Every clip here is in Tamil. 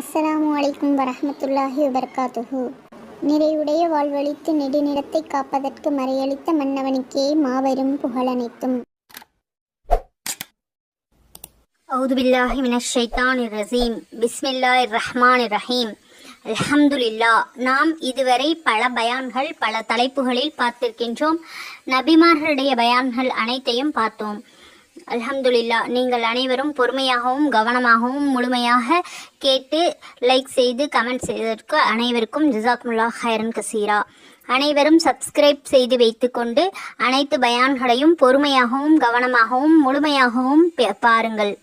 அஸ்ஸலாமு அலைக்கும் வரஹ்மத்துல்லாஹி வபரகாத்துஹு நிறைவுடைய வாழ்வழித்து நெடுநிறத்தை காப்பதற்கு மறையளித்த மன்னவனுக்கே மாபெரும் புகழனைத்தும் أعوذ بالله من الشيطان الرجيم بسم الله الرحمن الرحيم அல்ஹம்துலில்லா நாம் இதுவரை பல பயான்கள் பல தலைப்புகளில் பார்த்திருக்கின்றோம் நபிமார்களுடைய பயான்கள் அனைத்தையும் பார்த்தோம் அல்ஹம்துலில்லா நீங்கள் அனைவரும் பொறுமையாகவும் கவனமாகவும் முழுமையாக கேட்டு லைக் செய்து கமெண்ட் செய்ததற்கு அனைவருக்கும் ஜிசாக்முல்லா ஹைரன் கசீரா. அனைவரும் சப்ஸ்கிரைப் செய்து வைத்துக்கொண்டு அனைத்து பயான்களையும் பொறுமையாகவும் கவனமாகவும் முழுமையாகவும் பே- பாருங்கள்.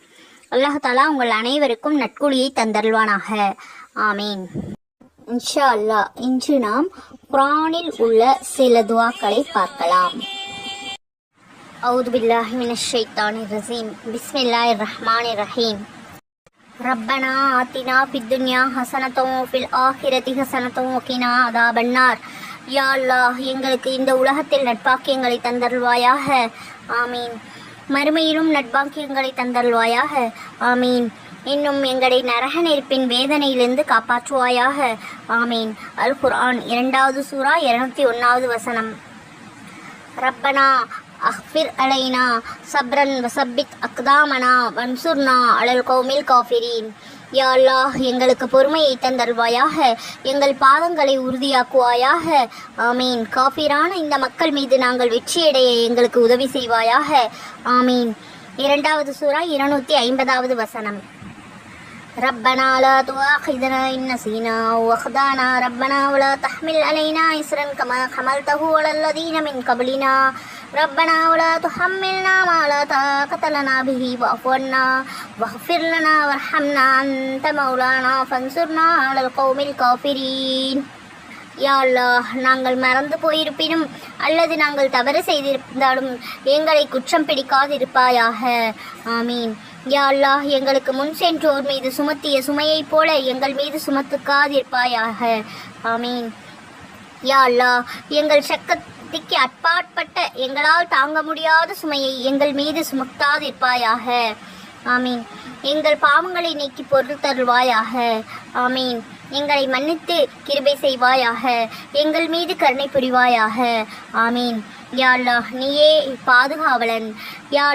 அல்லாஹாலா உங்கள் அனைவருக்கும் நட்குழியை தந்தருள்வானாக. ஆமீன். இன்ஷா அல்லாஹ் இன்று நாம் குரானில் உள்ள சில துவாக்களை பார்க்கலாம். أعوذ بالله من الشيطان الرجيم بسم الله الرحمن الرحيم ربنا آتنا في الدنيا حسنة وفي الآخرة حسنة وقنا عذاب النار யா அல்லாஹ் எங்களுக்கு இந்த உலகத்தில் நட்பாக்கியங்களை தந்தருள்வாயாக ஆமீன் மறுமையிலும் நட்பாக்கியங்களை தந்தருள்வாயாக ஆமீன் இன்னும் எங்களை நரக நெருப்பின் வேதனையிலிருந்து காப்பாற்றுவாயாக ஆமீன் அல் குர்ஆன் இரண்டாவது சூரா இருநூத்தி ஒன்னாவது வசனம் ரப்பனா அஹ்ஃபிர் அலைனா சப்ரன் வசப்பித் அக்தாமனா வன்சுர்னா அலல் கௌமில் காஃபிரீன் யா அல்லாஹ் எங்களுக்கு பொறுமையை தந்தருள்வாயாக எங்கள் பாதங்களை உறுதியாக்குவாயாக ஆமீன் காஃபிரான இந்த மக்கள் மீது நாங்கள் வெற்றியடைய எங்களுக்கு உதவி செய்வாயாக ஆமீன் இரண்டாவது சூரா இருநூத்தி ஐம்பதாவது வசனம் ربنا لا تؤاخذنا إن نسينا واخدانا ربنا ولا تحمل علينا إسرا كما حملته على الذين من قبلنا ربنا ولا تحملنا ما لا طاقة لنا به واعف عنا واغفر لنا وارحمنا أنت مولانا فانصرنا على القوم الكافرين யா அல்லாஹ் நாங்கள் மறந்து போயிருப்பினும் அல்லது நாங்கள் தவறு செய்திருந்தாலும் எங்களை குற்றம் பிடிக்காதிருப்பாயாக ஆமீன் யா அல்லாஹ் எங்களுக்கு முன் சென்றோர் மீது சுமத்திய சுமையைப் போல எங்கள் மீது சுமத்துக்காதிருப்பாயாக ஆமீன் யா அல்லாஹ் எங்கள் சக்திக்கு அட்பாட்பட்ட எங்களால் தாங்க முடியாத சுமையை எங்கள் மீது சுமத்தாதிருப்பாயாக ஆமீன். எங்கள் பாவங்களை நீக்கி பொருள் தருவாயாக. ஆமீன். எங்களை மன்னித்து கிருபை செய்வாயாக. எங்கள் மீது கருணை புரிவாயாக. ஆமீன். யா நீயே பாதுகாவலன். யா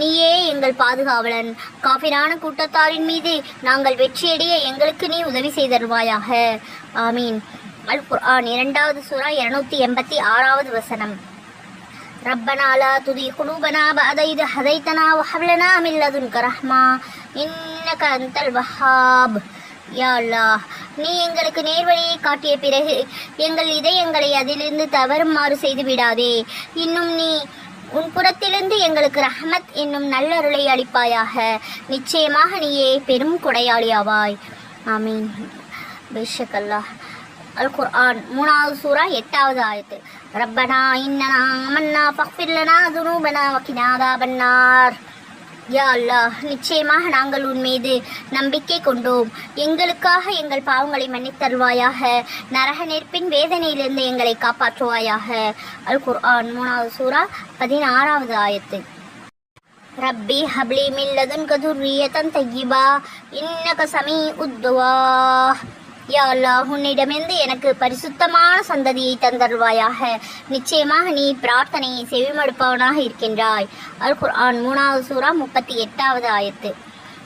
நீயே எங்கள் பாதுகாவலன். காபிரான கூட்டத்தாரின் மீது நாங்கள் வெற்றியடைய எங்களுக்கு நீ உதவி செய்தருவாயாக. ஆமீன். அல் குர்ஆன் இரண்டாவது சூரா இருநூத்தி எண்பத்தி ஆறாவது வசனம் ربنا لا تضيع قلوبنا بعد إذ هديتنا وهب لنا من لدنك رحمة إنك أنت الوهاب யா அல்லாஹ் நீ எங்களுக்கு நேர்வழியை காட்டிய பிறகு எங்கள் இதயங்களை அதிலிருந்து தவறுமாறு செய்து விடாதே இன்னும் நீ உன் புறத்திலிருந்து எங்களுக்கு ரஹமத் என்னும் நல்லருளை அளிப்பாயாக நிச்சயமாக நீயே பெரும் கொடையாளியாவாய் ஆமீன் பேஷக் அல்லாஹ் அல் குர்ஆன் மூணாவது சூரா எட்டாவது ஆயத்து. ரப்பனா இன்னனா அமன்னா ஃபக்ஃபிர்லனா துனூபனா வக்கினாதா பன்னார் யா அல்லாஹ் நிச்சயமாக நாங்கள் உன் மீது நம்பிக்கை கொண்டோம். எங்களுக்காக எங்கள் பாவங்களை மன்னித்தருவாயாக. நரக நெருப்பின் வேதனையிலிருந்து எங்களை காப்பாற்றுவாயாக. அல் குர்ஆன் மூணாவது சூரா பதினாறாவது ஆயத்து. ரப்பி ஹப்லி மில்லதுன் லதுன்க தையிபா இன்னக சமீ உத்துவா யா அல்லாஹ் உன்னிடமிருந்து எனக்கு பரிசுத்தமான சந்ததியை தந்தருவாயாக நிச்சயமாக நீ பிரார்த்தனையை செவிமடுப்பவனாக இருக்கின்றாய் அல் குர்ஆன் மூணாவது சூரா முப்பத்தி எட்டாவது ஆயத்து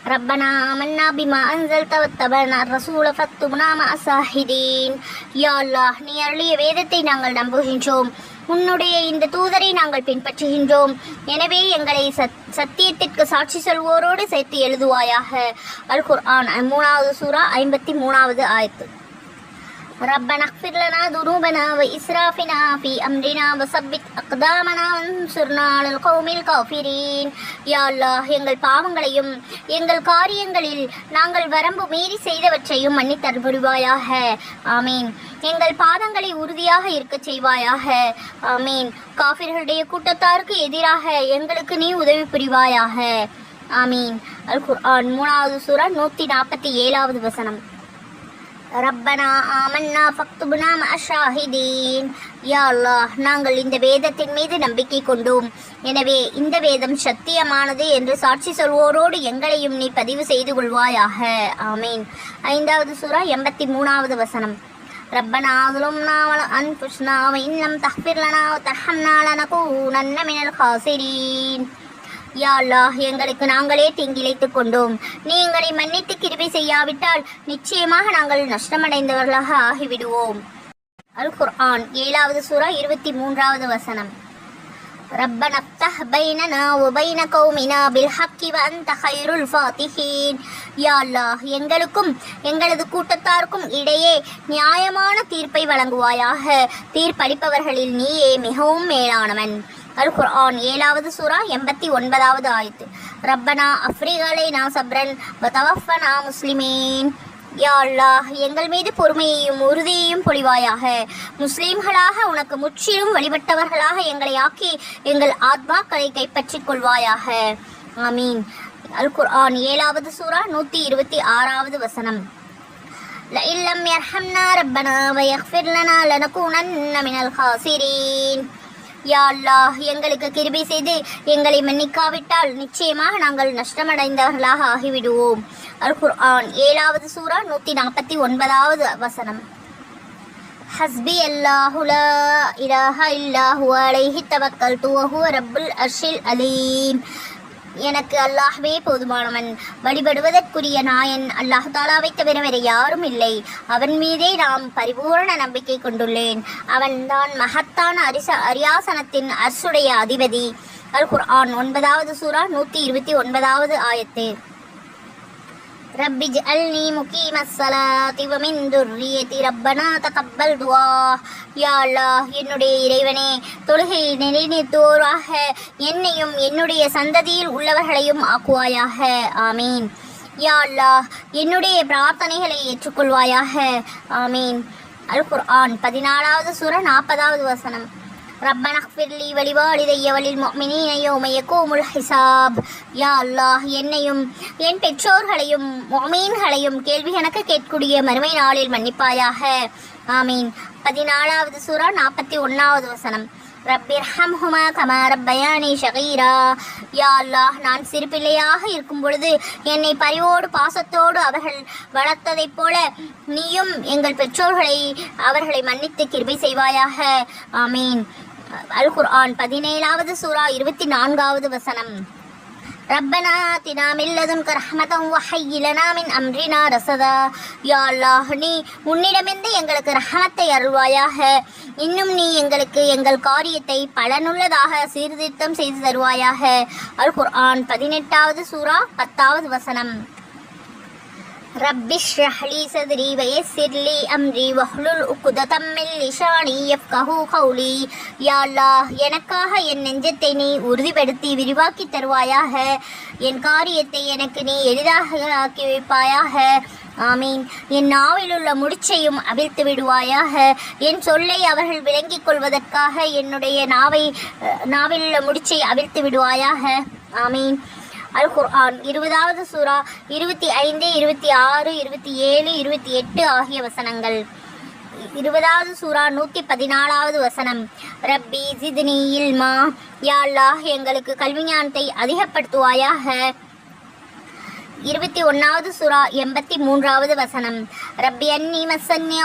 ربنا آمنا بما أنزلت واتبعنا الرسول فاكتبنا مع الشاهدين யா அல்லாஹ் நீ அருளிய வேதத்தை நாங்கள் நம்புகின்றோம் உன்னுடைய இந்த தூதரை நாங்கள் பின்பற்றுகின்றோம். எனவே எங்களை சத் சத்தியத்திற்கு சாட்சி சொல்வோரோடு சேர்த்து எழுதுவாயாக. அல் குர்ஆன் மூணாவது சூரா ஐம்பத்தி மூணாவது ஆயத்து. ربنا اغفر لنا ذنوبنا وإسرافنا في أمرنا وثبت أقدامنا وانصرنا على القوم الكافرين யா அல்லாஹ் எங்கள் பாவங்களையும் எங்கள் காரியங்களில் நாங்கள் வரம்பு மீறி செய்தவற்றையும் மன்னித்தர் புரிவாயாக ஆமீன் எங்கள் பாதங்களை உறுதியாக இருக்கச் செய்வாயாக ஆமீன் காஃபிர்களுடைய கூட்டத்தாருக்கு எதிராக எங்களுக்கு நீ உதவி புரிவாயாக ஆமீன் அல் குர்ஆன் மூணாவது சூரா நூற்றி நாற்பத்தி ஏழாவது வசனம் ரப்பனா ஆமன்னா ஃபக்துபுனா மஷாஹிதீன் யா அல்லாஹ் நாங்கள் இந்த வேதத்தின் மீது நம்பிக்கை கொண்டோம் எனவே இந்த வேதம் சத்தியமானது என்று சாட்சி சொல்வோரோடு எங்களையும் நீ பதிவு செய்து கொள்வாயாக ஆமீன் ஐந்தாவது சூரா எண்பத்தி மூணாவது வசனம் ربنا ظلمنا أنفسنا وإن لم تغفر لنا وترحمنا لنكونن من الخاسرين யா அல்லாஹ் எங்களுக்கு நாங்களே தீங்கிழைத்துக் கொண்டோம் நீ எங்களை மன்னித்து கிருபை செய்யாவிட்டால் நிச்சயமாக நாங்கள் நஷ்டமடைந்தவர்களாக ஆகிவிடுவோம் அல் குர்ஆன் ஏழாவது சூரா இருபத்தி மூன்றாவது வசனம் ربنا افتح بيننا وبين قومنا بالحق وأنت خير الفاتحين யா அல்லாஹ் எங்களுக்கும் எங்களது கூட்டத்தாருக்கும் இடையே நியாயமான தீர்ப்பை வழங்குவாயாக தீர்ப்பளிப்பவர்களில் நீயே மிகவும் மேலானவன் அல் குர்ஆன் ஏழாவது சூரா எண்பத்தி ஒன்பதாவது ஆயத்து ரப்பனா அஃப்ரிகலைனா சப்ரன் வதவஃபனா முஸ்லிமீன் யா அல்லாஹ் எங்கள் மீது பொறுமையையும் உறுதியையும் பொழிவாயாக முஸ்லீம்களாக உனக்கு முற்றிலும் வழிபட்டவர்களாக எங்களை ஆக்கி எங்கள் ஆத்மாக்களை கைப்பற்றிக் கொள்வாயாக ஆமீன் அல் குர்ஆன் ஏழாவது சூரா நூற்றி இருபத்தி ஆறாவது வசனம் لئن لم يرحمنا ربنا ويغفر لنا لنكونن من الخاسرين யா அல்லாஹ் எங்களுக்கு கிருபி செய்து எங்களை மன்னிக்காவிட்டால் நிச்சயமாக நாங்கள் நஷ்டமடைந்தவர்களாக ஆகிவிடுவோம். அல் குர்ஆன் ஏழாவது சூரா நூற்றி நாற்பத்தி ஒன்பதாவது வசனம். ஹஸ்பி அல்லாஹுலா இலாஹா இல்லாஹு அலைஹி தவக்கல் துவஹு ரப்புல் அர்ஷில் அலீம். எனக்கு அல்லாஹ்வே போதுமானவன். வழிபடுவதற்குரிய நாயன் அல்லாஹ் தாலாவை தவிர வேறு யாரும் இல்லை. அவன் மீதே நாம் பரிபூரண நம்பிக்கை கொண்டுள்ளேன். அவன் தான் மகத்தான அரிச அரியாசனத்தின் அர்சுடைய அதிபதி. அல் குர்ஆன் ஒன்பதாவது சூரா நூற்றி இருபத்தி ஒன்பதாவது ஆயத்து. ரப்பி ஜஅல்னி முகீம ஸலாத்தி வ மின் துர்ரியதி ரப்பனா தகப்பல் துவா யா அல்லாஹ் என்னுடைய இறைவனே தொழுகை நிலைநிறுத்துவோராக. என்னையும் என்னுடைய சந்ததியில் உள்ளவர்களையும் ஆக்குவாயாக. ஆமீன். யா அல்லாஹ் என்னுடைய பிரார்த்தனைகளை ஏற்றுக்கொள்வாயாக. ஆமீன். அல் குர்ஆன் பதினாலாவது சுர நாற்பதாவது வசனம். ரப்பன ஃபிர்லி வழிவாளிதைய வழில் மொமினினையோ மயக்கோமுல் ஹிசாப் யா அல்லாஹ் என்னையும் என் பெற்றோர்களையும் மொமீன்களையும் கேள்வி கணக்கு கேட்கக்கூடிய மறுமை நாளில் மன்னிப்பாயாக. ஆமீன். பதினாலாவது சூறா நாற்பத்தி ஒன்றாவது வசனம். ரப்பிர்ஹம் ஹுமா கமா ரப்பயானி ஷகீரா. யா அல்லாஹ் நான் சிறுபிள்ளையாக இருக்கும் பொழுது என்னை பரிவோடு பாசத்தோடு அவர்கள் வளர்த்ததைப் போல நீயும் எங்கள் பெற்றோர்களை அவர்களை மன்னித்து கிருபை செய்வாயாக. ஆமீன். அல் குர்ஆன் பதினேழாவது சூரா இருபத்தி நான்காவது வசனம். ரப்பனா தினா மில்லதும் லதுன்க ரஹ்மதன் வஹய்யி மின் அம்ரினா ரசதா. யா அல்லாஹ் நீ உன்னிடமிருந்து எங்களுக்கு ரஹமத்தை அருள்வாயாக. இன்னும் நீ எங்களுக்கு எங்கள் காரியத்தை பலனுள்ளதாக சீர்திருத்தம் செய்து தருவாயாக. அல் குர்ஆன் பதினெட்டாவது சூரா பத்தாவது வசனம். رب اشرح لي صدري ويسر لي أمري واحلل عقدة من لساني يفقهوا قولي யா அல்லாஹ் எனக்காக என் நெஞ்சத்தை நீ உறுதிப்படுத்தி விரிவாக்கி தருவாயாக என் காரியத்தை எனக்கு நீ எளிதாக ஆக்கி வைப்பாயாக ஆமீன் என் நாவில் உள்ள முடிச்சையும் அவிழ்த்து விடுவாயாக என் சொல்லை அவர்கள் விளங்கிக் கொள்வதற்காக என்னுடைய நாவை அஹ், நாவில் உள்ள முடிச்சை அவிழ்த்து விடுவாயாக ஆமீன் அல் குர்ஆன் இருபதாவது சூரா இருபத்தி ஐந்து இருபத்தி ஆறு இருபத்தி ஏழு இருபத்தி எட்டு ஆகிய வசனங்கள். இருபதாவது சூரா நூற்றி பதினாலாவது வசனம். ரப்பி ஜித்னி இல்மா யா அல்லாஹ் எங்களுக்கு கல்வி ஞானத்தை அதிகப்படுத்துவாயாக. இருபத்தி ஒன்றாவது சுறா எண்பத்தி மூன்றாவது வசனம். ரப்பி அன்னி மசன்னி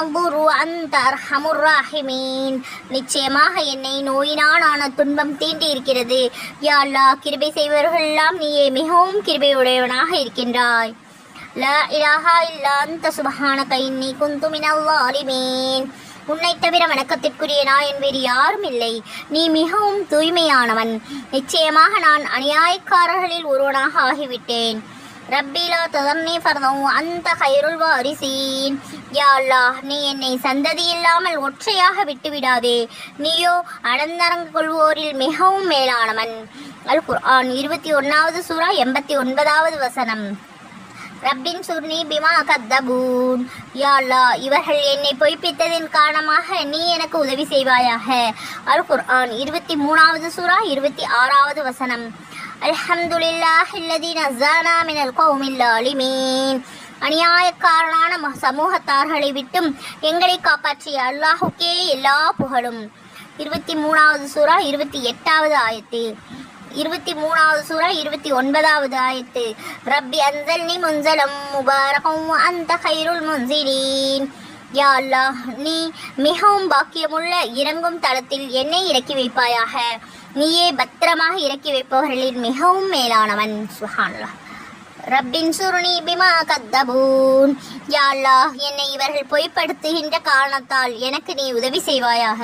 அந்த ஹமுர்ராஹிமீன் நிச்சயமாக என்னை நோயினாலான துன்பம் தீண்டி இருக்கிறது. யா அல்லாஹ் கிருபை செய்வர்களெல்லாம் நீயே மிகவும் கிருபையுடையவனாக இருக்கின்றாய். லா இலாஹா இல்லா அந்த சுபஹானக இன்னி குந்து மினல் உன்னை தவிர வணக்கத்திற்குரிய நான் வேறு யாரும் இல்லை. நீ மிகவும் தூய்மையானவன். நிச்சயமாக நான் அநியாயக்காரர்களில் ஒருவனாக ஆகிவிட்டேன். ரப்பி லா ததர்னி ஃபர்தம் அந்த கைருள் வாரிசீன். யா அல்லாஹ் நீ என்னை சந்ததி இல்லாமல் ஒற்றையாக விட்டுவிடாதே. நீயோ அடந்தரங்கு கொள்வோரில் மிகவும் மேலானவன். அல் குர்ஆன் இருபத்தி ஒன்றாவது சூரா எண்பத்தி ஒன்பதாவது வசனம். ரப்பின் சுர்னி பிமா கத்தபூன். யா அல்லாஹ் இவர்கள் என்னை பொய்ப்பித்ததின் காரணமாக நீ எனக்கு உதவி செய்வாயாக. அல் குர்ஆன் இருபத்தி மூணாவது சூரா இருபத்தி ஆறாவது வசனம். அல்ஹம்துலில்லாஹ் இல்லதி மினல் கௌமில் அநியாயக்காரனான ம- சமூகத்தார்களை விட்டும் எங்களை காப்பாற்றிய அல்லாஹுக்கே எல்லா புகழும். இருபத்தி மூணாவது சூறா இருபத்தி எட்டாவது ஆயத்து. இருபத்தி மூணாவது சூறா இருபத்தி ஒன்பதாவது ஆயத்து. ரப்பி அன்சல்னி முன்சலம் முபாரகம் அந்த கைருல் முன்சிலீன். யா அல்லாஹ் நீ மிகவும் பாக்கியமுள்ள இறங்கும் தளத்தில் என்னை இறக்கி வைப்பாயாக. நீயே பத்திரமாக இறக்கி வைப்பவர்களில் மிகவும் மேலானவன். சுஹான்லா ரப்பின் சுருணி பிமா கத்தபூன். யா அல்லாஹ் என்னை இவர்கள் பொய்ப்படுத்துகின்ற காரணத்தால் எனக்கு நீ உதவி செய்வாயாக.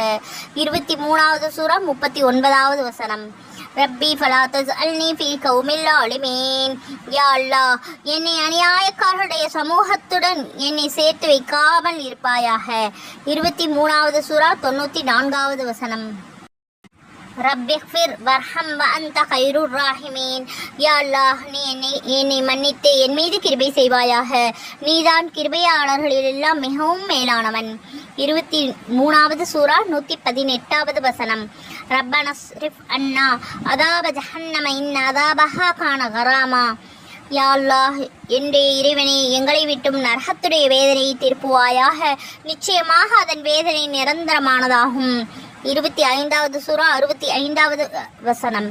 இருபத்தி மூணாவது சூறா முப்பத்தி ஒன்பதாவது வசனம். ரப்பி ஃபலாத்தஸ் அல்னி ஃபி கௌமில் ஆலிமீன். யா அல்லாஹ் என்னை அநியாயக்காரருடைய சமூகத்துடன் என்னை சேர்த்து வைக்காமல் இருப்பாயாக. இருபத்தி மூணாவது சூறா தொண்ணூற்றி நான்காவது வசனம் ரப்பிஃபிர் வர்ஹம் வ அந்த கைரூர் ராஹிமீன். யா அல்லாஹ் நீ என்னை என்னை மன்னித்து என் மீது கிருபை செய்வாயாக. நீதான் கிருபையாளர்களில் எல்லாம் மிகவும் மேலானவன். இருபத்தி மூணாவது சூறா நூற்றி பதினெட்டாவது வசனம். ரப்பன ஸ்ரிஃப் அண்ணா அதாப ஜஹன்னம இன் அதாபஹா கான கராமா. யா அல்லாஹ் இறைவனே எங்களை விட்டும் நரகத்துடைய வேதனையை திருப்புவாயாக. நிச்சயமாக அதன் வேதனை நிரந்தரமானதாகும். இருபத்தி ஐந்தாவது சுறா அறுபத்தி ஐந்தாவது வசனம்.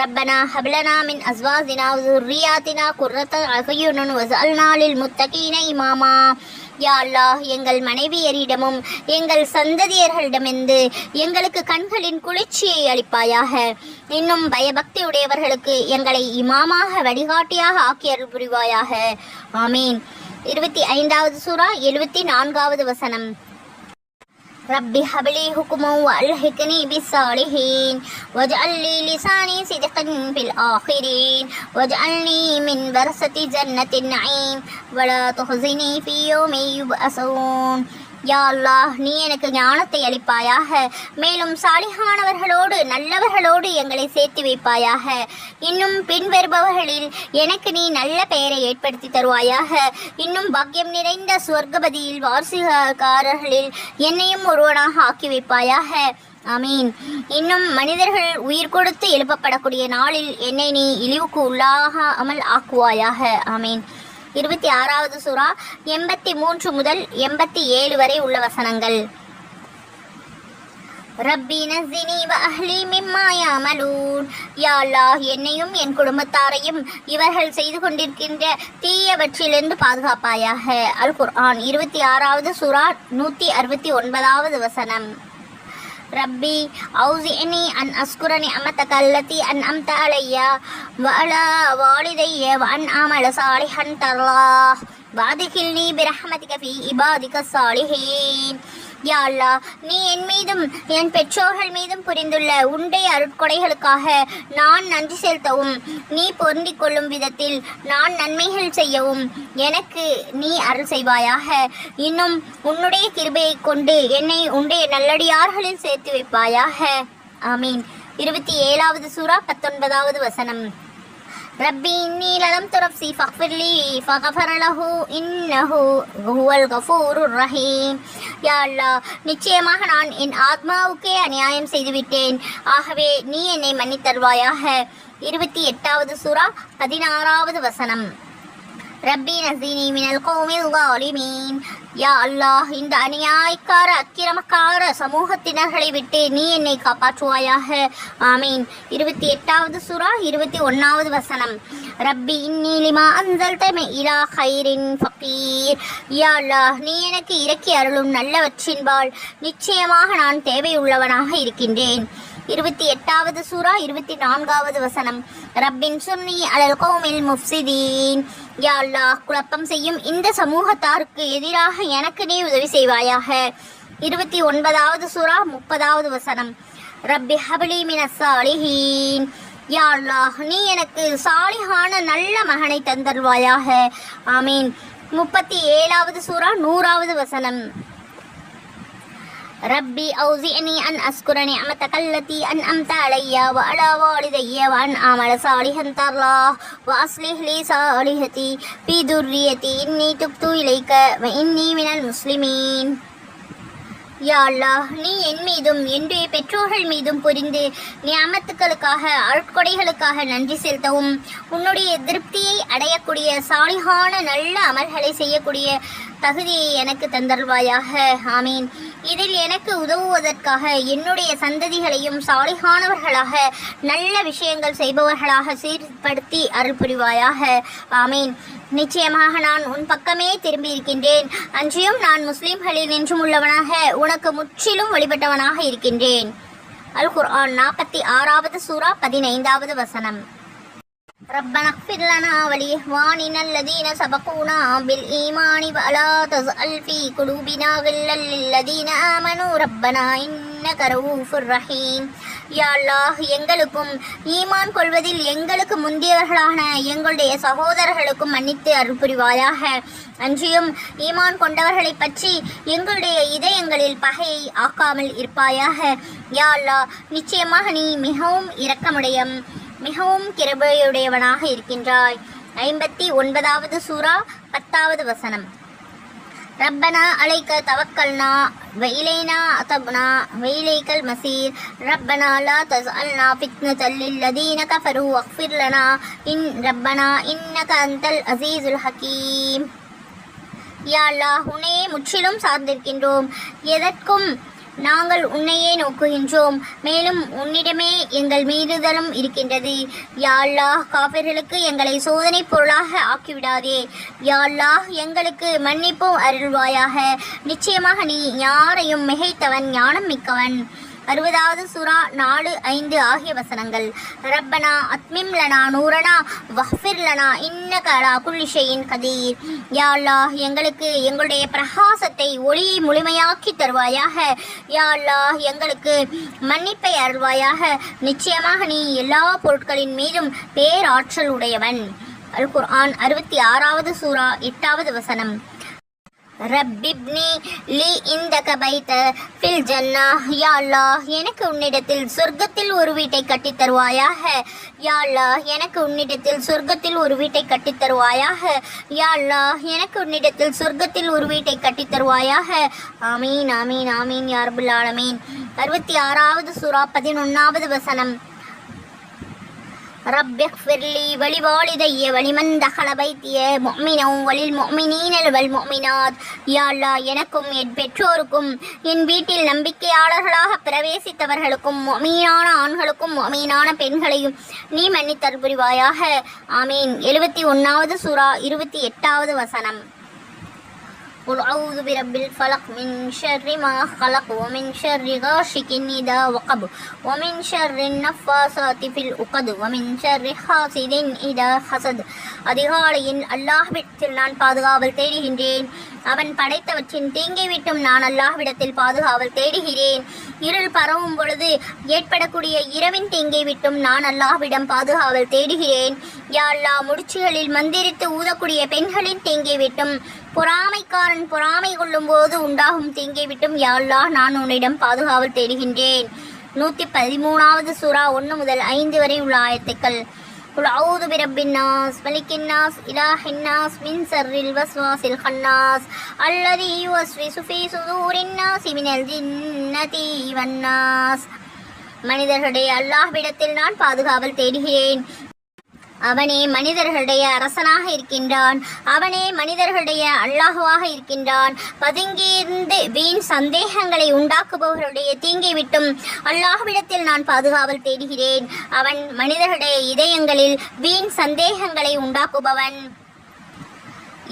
ரப்பனா ஹபிலனா மின் அஸ்வாசினா ரியாத்தினா குர்ரத்த அகையுனன் வசல்னாலில் முத்தகீன இமாமா. யா அல்லாஹ் எங்கள் மனைவியரிடமும் எங்கள் சந்ததியர்களிடமிருந்து எங்களுக்கு கண்களின் குளிர்ச்சியை அளிப்பாயாக. இன்னும் பயபக்தி உடையவர்களுக்கு எங்களை இமாமாக வழிகாட்டியாக ஆக்கி அருள் புரிவாயாக. ஆமீன். இருபத்தி ஐந்தாவது சூறா எழுபத்தி நான்காவது வசனம். رب هب لي حكما وألحقني بالصالحين واجعل لي لساني صدق في الآخرين. واجعلني من ورثة جنة النعيم. ولا تخزني في يوم يبعثون. யா அல்லாஹ் நீ எனக்கு ஞானத்தை அளிப்பாயாக. மேலும் சாலிகானவர்களோடு நல்லவர்களோடு எங்களை சேர்த்து வைப்பாயாக. இன்னும் பின்வருபவர்களில் எனக்கு நீ நல்ல பெயரை ஏற்படுத்தி தருவாயாக. இன்னும் பாக்கியம் நிறைந்த சுவர்க்கபதியில் வாரிசுகாரர்களில் என்னையும் ஒருவனாக ஆக்கி வைப்பாயாக. ஆமீன். இன்னும் மனிதர்கள் உயிர் கொடுத்து எழுப்பப்படக்கூடிய நாளில் என்னை நீ இழிவுக்கு உள்ளாகாமல் ஆக்குவாயாக. ஆமீன். இருபத்தி ஆறாவது சுறா எண்பத்தி மூன்று முதல் எண்பத்தி ஏழு வரை உள்ள வசனங்கள். ரப்பி நசினி வ அஹ்லி மிம்மா யாமலூன் யா அல்லாஹ் என்னையும் என் குடும்பத்தாரையும் இவர்கள் செய்து கொண்டிருக்கின்ற தீயவற்றிலிருந்து பாதுகாப்பாயாக. அல் குர்ஆன் இருபத்தி ஆறாவது சுறா நூற்றி அறுபத்தி ஒன்பதாவது வசனம். ربي أوزعني أن أذكر نعمتك التي أنعمت علي وعلى والدي وأن أعمل صالحا ترضاه وأدخلني برحمتك في عبادك الصالحين யா அல்லா நீ என் மீதும் என் பெற்றோர்கள் மீதும் புரிந்துள்ள உண்டை அருட்கொடைகளுக்காக நான் நன்றி செலுத்தவும் நீ பொருந்திக் கொள்ளும் விதத்தில் நான் நன்மைகள் செய்யவும் எனக்கு நீ அருள் செய்வாயாக. இன்னும் உன்னுடைய கிருபையைக் கொண்டு என்னை உன்னுடைய நல்லடியார்களில் சேர்த்து வைப்பாயாக. ஆமீன். இருபத்தி ஏழாவது சூறா பத்தொன்பதாவது வசனம். ربي إني لظلمت نفسي فاغفر لي فغفر له إنه هو الغفور الرحيم யா அல்லாஹ் நிச்சயமாக நான் என் ஆத்மாவுக்கே அநியாயம் செய்துவிட்டேன் ஆகவே நீ என்னை மன்னித்தருவாயாக இருபத்தி எட்டாவது சூறா பதினாறாவது வசனம் ரப்பி நசீனி மினல் கோமில் வாலிமீன் யா அல்லாஹ் இந்த அநியாயக்கார அக்கிரமக்கார சமூகத்தினர்களை விட்டு நீ என்னை காப்பாற்றுவாயாக? ஆமீன். இருபத்தி எட்டாவது சுறா இருபத்தி ஒன்றாவது வசனம். ரப்பி இன்னிலிமா அந்தல் தமே இலா ஹைரின் ஃபக்கீர் யா அல்லாஹ் நீ எனக்கு இறக்கி அருளும் நல்லவற்றின்பால் நிச்சயமாக நான் தேவையுள்ளவனாக இருக்கின்றேன். இருபத்தி எட்டாவது சூறா இருபத்தி நான்காவது வசனம். ரப்பின் சுன்னி அலல் கோமில் முஃப்சிதீன். யா அல்லாஹ் குழப்பம் செய்யும் இந்த சமூகத்தாருக்கு எதிராக எனக்கு நீ உதவி செய்வாயாக. இருபத்தி ஒன்பதாவது சூறா முப்பதாவது வசனம். ரப்பி ஹபிலி மினஸ் சாலிஹீன். யா அல்லாஹ் நீ எனக்கு சாலிஹான நல்ல மகனை தந்தருவாயாக. ஆமீன். முப்பத்தி ஏழாவது சூறா நூறாவது வசனம். ربي أوزعني أن أذكر نعمتك التي أنعمت علي وعلى والدي وأن أعمل صالحا ترضاه وأصلح لي صالحتي في ذريتي إني تبت إليك وإني من المسلمين யா அல்லாஹ் நீ என் மீதும் என்னுடைய பெற்றோர்கள் மீதும் புரிந்து நியாமத்துக்களுக்காக அருட்கொடைகளுக்காக நன்றி செலுத்தவும் உன்னுடைய திருப்தியை அடையக்கூடிய சாலிகான நல்ல அமல்களை செய்யக்கூடிய தகுதியை எனக்கு தந்தருள்வாயாக. ஆமீன். இதில் எனக்கு உதவுவதற்காக என்னுடைய சந்ததிகளையும் சாலிகானவர்களாக நல்ல விஷயங்கள் செய்பவர்களாக சீர்படுத்தி அருள் புரிவாயாக ஆமீன். நிச்சயமாக நான் உன் பக்கமே திரும்பி இருக்கின்றேன் அன்றியும் நான் முஸ்லிம்களில் நின்றும் உள்ளவனாக உனக்கு முற்றிலும் வழிபட்டவனாக இருக்கின்றேன். அல் குர்ஆன் நாற்பத்தி ஆறாவது சூரா பதினைந்தாவது வசனம். ربنا اغفر لنا ولإخواننا الذين سبقونا بالإيمان ولا تجعل في قلوبنا غلا للذين آمنوا ربنا إنك رؤوف رحيم யா அல்லாஹ் எங்களுக்கும் ஈமான் கொள்வதில் எங்களுக்கு முந்தியவர்களான எங்களுடைய சகோதரர்களுக்கும் மன்னித்து அருள் புரிவாயாக அன்றியும் ஈமான் கொண்டவர்களை பற்றி எங்களுடைய இதயங்களில் பகையை ஆக்காமல் இருப்பாயாக யா அல்லாஹ் நிச்சயமாக நீ மிகவும் இரக்கமுடையம் மிகவும் கிருபையுடையவனாக இருக்கின்றாய். ஐம்பத்தி ஒன்பதாவது சூரா பத்தாவது வசனம். ரப்பனா அலைக்க தவக்கல்னா வெயிலைனா அத்தப்னா வெயிலைக்கல் மசீர். ரப்பனா லா தஸ்அல்னா ஃபித்னத்தல் லில்லதீன கஃபரு வக்ஃபிர் லனா இன் ரப்பனா இன்னக அந்தல் அசீசுல் ஹக்கீம் யா அல்லாஹ் உன்னையே முற்றிலும் சார்ந்திருக்கின்றோம். எதற்கும் நாங்கள் உன்னையே நோக்குகின்றோம். மேலும் உன்னிடமே எங்கள் மீறுதலும் இருக்கின்றது. யாழ்லா அல்லாஹ் காபிர்களுக்கு எங்களை சோதனை பொருளாக ஆக்கிவிடாதே. யாழ்லா எங்களுக்கு மன்னிப்பும் அருள்வாயாக. நிச்சயமாக நீ யாரையும் மிகைத்தவன் ஞானம் மிக்கவன் அறுபதாவது சுறா நாலு ஐந்து ஆகிய வசனங்கள். ரப்பனா அத்மிம் லனா நூரனா வஹ்ஃபிர் லனா இன்னக அலா குல்லிஷையின் கதீர். யா அல்லாஹ் எங்களுக்கு எங்களுடைய பிரகாசத்தை ஒளியை முழுமையாக்கி தருவாயாக. யா அல்லாஹ் எங்களுக்கு மன்னிப்பை அருள்வாயாக. நிச்சயமாக நீ எல்லா பொருட்களின் மீதும் பேராற்றல் உடையவன். அல் குர்ஆன் அறுபத்தி ஆறாவது சூரா எட்டாவது வசனம். ரப்பிப்னி லி இந்த கபைத்த ஃபில் ஜன்னா. யா எனக்கு உன்னிடத்தில் சொர்க்கத்தில் ஒரு வீட்டை கட்டித் தருவாயாக. யா எனக்கு உன்னிடத்தில் சொர்க்கத்தில் ஒரு வீட்டை கட்டித் தருவாயாக. யா எனக்கு உன்னிடத்தில் சொர்க்கத்தில் ஒரு வீட்டை கட்டித் தருவாயாக. ஆமீன் ஆமீன் ஆமீன் யார்புல் ஆலமீன். அறுபத்தி ஆறாவது சுறா பதினொன்னாவது வசனம். رب اغفر لي ولوالدي ولمن دخل بيتي مؤمنا وللمؤمنين والمؤمنات யா அல்லாஹ் எனக்கும் என் பெற்றோருக்கும் என் வீட்டில் நம்பிக்கையாளர்களாக பிரவேசித்தவர்களுக்கும் மீனான ஆண்களுக்கும் மீனான பெண்களையும் நீ மன்னித்தல் புரிவாயாக ஆமீன் எழுபத்தி ஒன்னாவது சூரா இருபத்தி எட்டாவது வசனம் قل أعوذ برب الفلق من شر ما خلق ومن شر غاشق إذا وقب ومن شر النفاثات في العقد ومن شر حاسد إذا حسد அதிகாலையில் அல்லாஹ்விடத்தில் நான் பாதுகாவல் தேடுகின்றேன் அவன் படைத்தவற்றின் தீங்கை விட்டும் நான் அல்லாஹ்விடத்தில் பாதுகாவல் தேடுகிறேன் இருள் பரவும் பொழுது ஏற்படக்கூடிய இரவின் தீங்கை விட்டும் நான் அல்லாஹ்விடம் பாதுகாவல் தேடுகிறேன் யா அல்லாஹ் முடிச்சுகளில் மந்திரித்து ஊதக்கூடிய பெண்களின் தீங்கை விட்டும் பொறாமைக்காரன் பொறாமை கொள்ளும் போது உண்டாகும் தீங்கை விட்டும் யா அல்லாஹ் நான் உன்னிடம் பாதுகாவல் தேடுகின்றேன் நூற்றி பதிமூணாவது சூறா ஒன்று முதல் ஐந்து வரை உள்ள ஆயத்துக்கள் قل أعوذ برب الناس ملك الناس إله الناس من شر الوسواس الخناس الذي يوسوس في صدور الناس من الجنة والناس மனிதர்களுடைய அல்லாஹ்விடத்தில் நான் பாதுகாவல் தேடுகிறேன் அவனே மனிதர்களுடைய அரசனாக இருக்கின்றான். அவனே மனிதர்களுடைய அல்லாஹுவாக இருக்கின்றான். பதுங்கியிருந்து வீண் சந்தேகங்களை உண்டாக்குபவர்களுடைய தீங்கை விட்டும் அல்லாஹ்விடத்தில் நான் பாதுகாவல் தேடுகிறேன். அவன் மனிதர்களுடைய இதயங்களில் வீண் சந்தேகங்களை உண்டாக்குபவன்.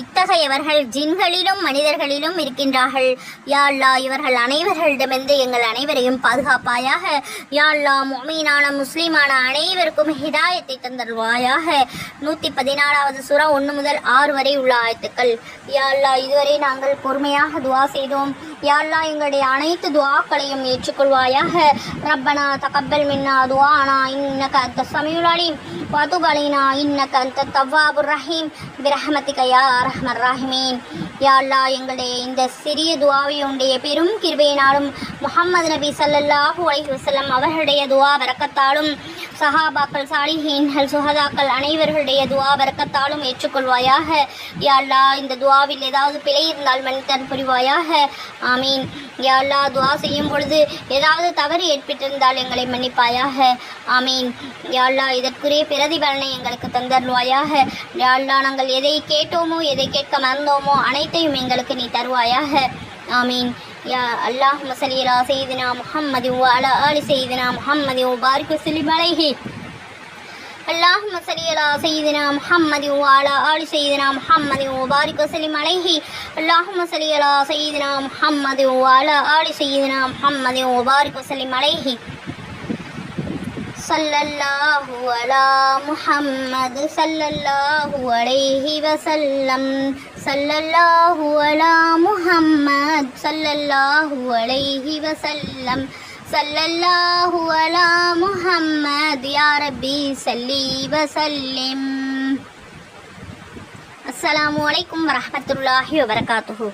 இத்தகையவர்கள் ஜின்களிலும் மனிதர்களிலும் இருக்கின்றார்கள். யாழ்லா இவர்கள் அனைவர்களிடமிருந்து எங்கள் அனைவரையும் பாதுகாப்பாயாக. யாழ்லா மொமீனான முஸ்லீமான அனைவருக்கும் ஹிதாயத்தை தந்தருவாயாக. நூத்தி பதினாலாவது சுறா ஒன்று முதல் ஆறு வரை உள்ள ஆயத்துக்கள். யாழ்லா இதுவரை நாங்கள் பொறுமையாக துவா செய்தோம். யாழ்லா எங்களுடைய அனைத்து துவாக்களையும் ஏற்றுக்கொள்வாயாக. ரப்பனா தகப்பல் மின்னா துவானா இன்னக அந்த சமீலாடி வதுபலினா இன்னக அந்த தவ்வாபுர் ரஹீம். பிரஹமதி பிரஹமத்திகையார் ரஹ்மர் ராஹிமீன் யா எங்களுடைய இந்த சிறிய துவாவை உடைய பெரும் கிருபையினாலும் முகம்மது நபி சல்லல்லாஹூ அலஹி வசல்லம் அவர்களுடைய துவா வரக்கத்தாலும் சஹாபாக்கள் சாலிஹீன்கள் சுஹதாக்கள் அனைவர்களுடைய துவா வரக்கத்தாலும் ஏற்றுக்கொள்வாயாக. யா இந்த துவாவில் ஏதாவது பிழை இருந்தால் மன்னித்தான் புரிவாயாக. ஆமீன். யா துவா செய்யும் பொழுது ஏதாவது தவறு ஏற்பட்டிருந்தால் எங்களை மன்னிப்பாயாக. ஆமீன். யா இதற்குரிய பிரதிபலனை எங்களுக்கு தந்தருவாயாக. யா நாங்கள் எதை கேட்டோமோ எதை கேட்க மறந்தோமோ அனைத்தையும் எங்களுக்கு நீ தருவாயாக. ஆமீன். யா அல்லாஹ் மசலிரா செய்தினா முஹம்மது அலா ஆலி செய்தினா முஹம்மது பாரிக்கு சிலிம் اللهم صل على سيدنا محمد وعلى آل سيدنا محمد وبارك وسلم عليه اللهم صل على سيدنا محمد وعلى آل سيدنا محمد وبارك وسلم عليه صلى الله على محمد صلى الله عليه وسلم صلى الله على محمد صلى الله عليه وسلم சல்லல்லாஹு அலா முஹம்மத் யா ரப்பி சல்லி வசல்லிம். அஸ்ஸலாமு அலைக்கும் வரஹமத்துல்லாஹி வபரகாத்துஹு.